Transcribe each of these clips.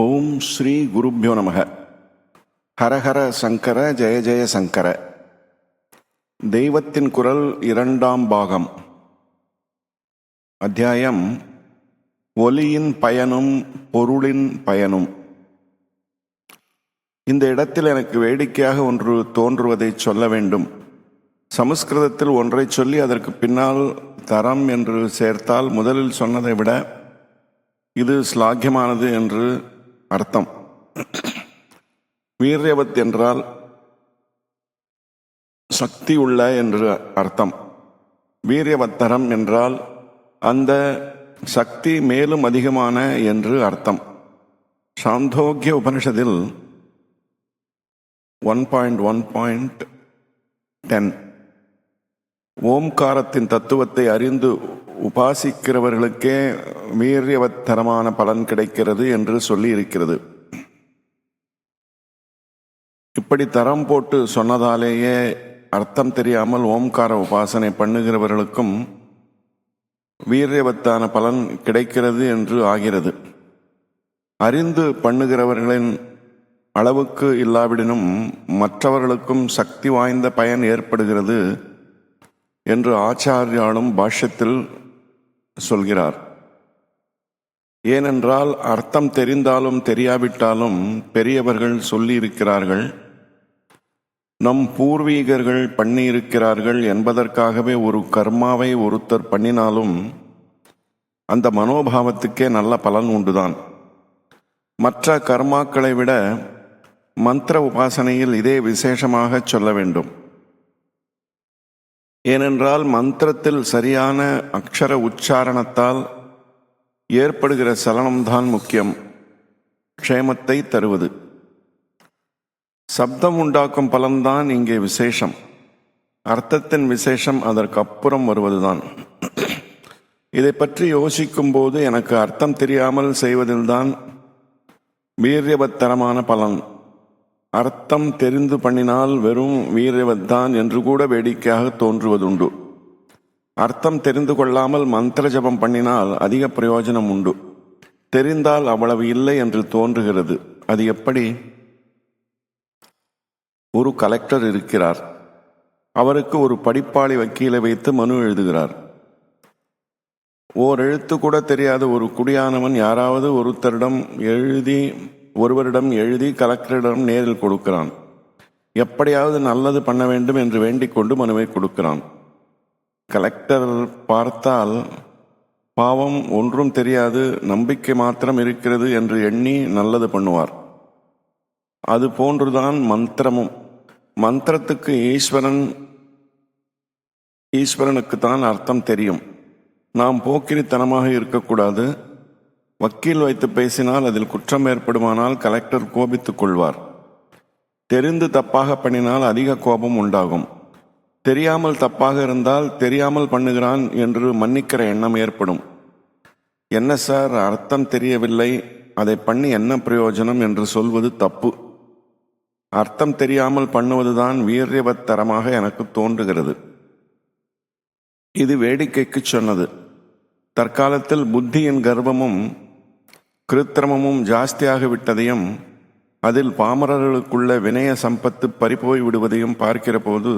ஓம் ஸ்ரீ குருப்யோ நமக. ஹரஹர சங்கர ஜெய ஜெய சங்கர. தெய்வத்தின் குரல் இரண்டாம் பாகம். அத்தியாயம் ஒலியின் பயனும் பொருளின் பயனும். இந்த இடத்தில் எனக்கு வேடிக்கையாக ஒன்று தோன்றுவதை சொல்ல வேண்டும். சமஸ்கிருதத்தில் ஒன்றை சொல்லி அதற்கு பின்னால் தரம் என்று சேர்த்தால் முதலில் சொன்னதை விட இது ஸ்லாக்கியமானது என்று அர்த்தம். வீரியவத் என்றால் சக்தி உள்ள என்று அர்த்தம். வீரியவத்தரம் என்றால் அந்த சக்தி மேலும் அதிகமான என்று அர்த்தம். சாந்தோக்கிய உபனிஷத்தில் one point one point ten ஓம்காரத்தின் தத்துவத்தை அறிந்து உபாசிக்கிறவர்களுக்கே வீரியவத்தரமான பலன் கிடைக்கிறது என்று சொல்லி இருக்கிறது இப்படி தரம் போட்டு சொன்னதாலேயே அர்த்தம் தெரியாமல் ஓம்கார உபாசனை பண்ணுகிறவர்களுக்கும் வீரியவத்தான பலன் கிடைக்கிறது என்று ஆகிறது. அறிந்து பண்ணுகிறவர்களின் அளவுக்கு இல்லாவிடனும் மற்றவர்களுக்கும் சக்தி வாய்ந்த பயன் ஏற்படுகிறது. என்று ஆச்சாரியாலும் பாஷ்யத்தில் சொல்கிறார். ஏனென்றால் அர்த்தம் தெரிந்தாலும் தெரியாவிட்டாலும் பெரியவர்கள் சொல்லியிருக்கிறார்கள். நம் பூர்வீகர்கள் பண்ணியிருக்கிறார்கள் என்பதற்காகவே ஒரு கர்மாவை ஒருத்தர் பண்ணினாலும் அந்த மனோபாவத்துக்கே நல்ல பலன் உண்டுதான். மற்ற கர்மாக்களை விட மந்திர உபாசனையில் இதே விசேஷமாக சொல்ல வேண்டும். ஏனென்றால் மந்திரத்தில் சரியான அக்ஷர உச்சாரணத்தால் ஏற்படுகிற சலனம்தான் முக்கியம். க்ஷேமத்தை தருவது. சப்தம் உண்டாக்கும் பலன்தான் இங்கே விசேஷம். அர்த்தத்தின் விசேஷம் அதற்கு அப்புறம் வருவதுதான். இதை பற்றி யோசிக்கும் போது எனக்கு அர்த்தம் தெரியாமல் செய்வதில்தான் வீரியவத்தரமான பலன். அர்த்தம் தெரிந்து பண்ணினால் வெறும் வீரவத்தான் என்று கூட வேடிக்கையாக தோன்றுவதுண்டு. அர்த்தம் தெரிந்து கொள்ளாமல் மந்திர ஜபம் பண்ணினால் அதிக பிரயோஜனம் உண்டு. தெரிந்தால் அவ்வளவு இல்லை என்று தோன்றுகிறது. அது எப்படி? ஒரு கலெக்டர் இருக்கிறார். அவருக்கு ஒரு படிப்பாளி வக்கீலை வைத்து மனு எழுதுகிறார். ஓர் எழுத்து கூட தெரியாத ஒரு குடியானவன் யாராவது ஒருத்தரிடம் எழுதி ஒருவரிடம் எழுதி கலெக்டரிடம் நேரில் கொடுக்கிறான். எப்படியாவது நல்லது பண்ண வேண்டும் என்று வேண்டிக் கொண்டு மனுவை கொடுக்கிறான். கலெக்டர் பார்த்தால் பாவம் ஒன்றும் தெரியாது நம்பிக்கை மாத்திரம் இருக்கிறது என்று எண்ணி நல்லது பண்ணுவார். அது போன்றுதான் மந்திரமும். மந்திரத்துக்கு ஈஸ்வரன் ஈஸ்வரனுக்கு தான் அர்த்தம் தெரியும். நாம் போக்கிரித்தனமாக இருக்கக்கூடாது. வக்கீல் வைத்து பேசினால் அதில் குற்றம் ஏற்படுமானால் கலெக்டர் கோபித்துக் கொள்வார். தெரிந்து தப்பாக பண்ணினால் அதிக கோபம் உண்டாகும். தெரியாமல் தப்பாக இருந்தால் தெரியாமல் பண்ணுகிறான் என்று மன்னிக்கிற எண்ணம் ஏற்படும். என்ன சார் அர்த்தம் தெரியவில்லை. அதை பண்ணி என்ன பிரயோஜனம் என்று சொல்வது தப்பு. அர்த்தம் தெரியாமல் பண்ணுவதுதான் வீரியவத்தரமாக எனக்கு தோன்றுகிறது. இது வேடிக்கைக்கு சொன்னது. தற்காலத்தில் புத்தியின் கர்வமும் கிருத்திரமும் ஜாஸ்தியாக விட்டதையும் அதில் பாமரர்களுக்குள்ள வினய சம்பத்து பறிப்போய் விடுவதையும் பார்க்கிற போது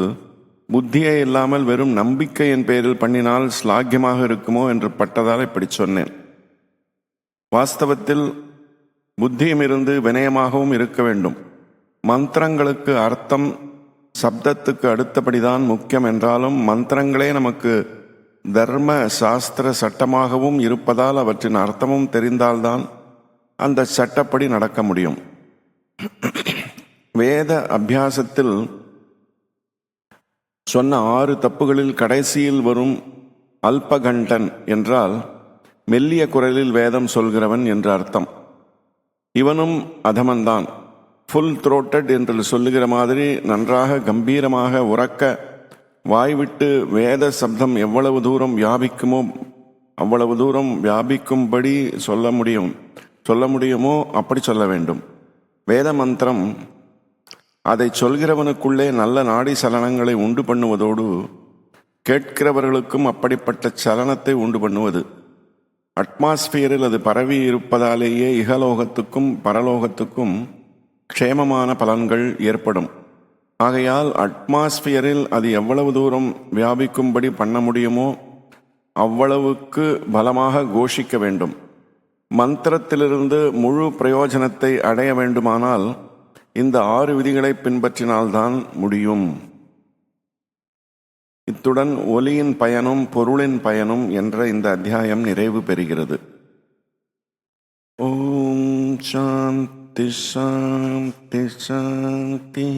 புத்தியே இல்லாமல் வெறும் நம்பிக்கையின் பேரில் பண்ணினால் ஸ்லாக்கியமாக இருக்குமோ என்று பட்டதால் இப்படி சொன்னேன். வாஸ்தவத்தில் புத்தியும் இருந்து வினயமாகவும் இருக்க வேண்டும். மந்திரங்களுக்கு அர்த்தம் சப்தத்துக்கு அடுத்தபடிதான் முக்கியம் என்றாலும் மந்திரங்களே நமக்கு தர்ம சாஸ்திர சட்டமாகவும் இருப்பதால் அவற்றின் அர்த்தமும் தெரிந்தால்தான் அந்த சட்டப்படி நடக்க முடியும். வேத அபியாசத்தில் சொன்ன ஆறு தப்புகளில் கடைசியில் வரும் அல்பகண்டன் என்றால் மெல்லிய குரலில் வேதம் சொல்கிறவன் என்று அர்த்தம். இவனும் அதமன்தான். ஃபுல் த்ரோட்டட் என்று சொல்லுகிற மாதிரி நன்றாக கம்பீரமாக உறக்க வாய்விட்டு வேத சப்தம் எவ்வளவு தூரம் வியாபிக்குமோ அவ்வளவு தூரம் வியாபிக்கும்படி சொல்ல முடியும். சொல்ல முடியுமோ அப்படி சொல்ல வேண்டும். வேத மந்திரம் அதை சொல்கிறவனுக்குள்ளே நல்ல நாடி சலனங்களை உண்டு பண்ணுவதோடு கேட்கிறவர்களுக்கும் அப்படிப்பட்ட சலனத்தை உண்டு பண்ணுவது. அட்மாஸ்பியரில் அது பரவி இருப்பதாலேயே இகலோகத்துக்கும் பரலோகத்துக்கும் க்ஷேமமான பலன்கள் ஏற்படும். ஆகையால் அட்மாஸ்பியரில் அது எவ்வளவு தூரம் வியாபிக்கும்படி பண்ண முடியுமோ அவ்வளவுக்கு பலமாக கோஷிக்க வேண்டும். மந்திரத்திலிருந்து முழு பிரயோஜனத்தை அடைய வேண்டுமானால் இந்த ஆறு விதிகளை பின்பற்றினால்தான் முடியும். இத்துடன் ஒலியின் பயனும் பொருளின் பயனும் என்ற இந்த அத்தியாயம் நிறைவு பெறுகிறது. ஓம் சாந்தி சாந்தி சாந்தி.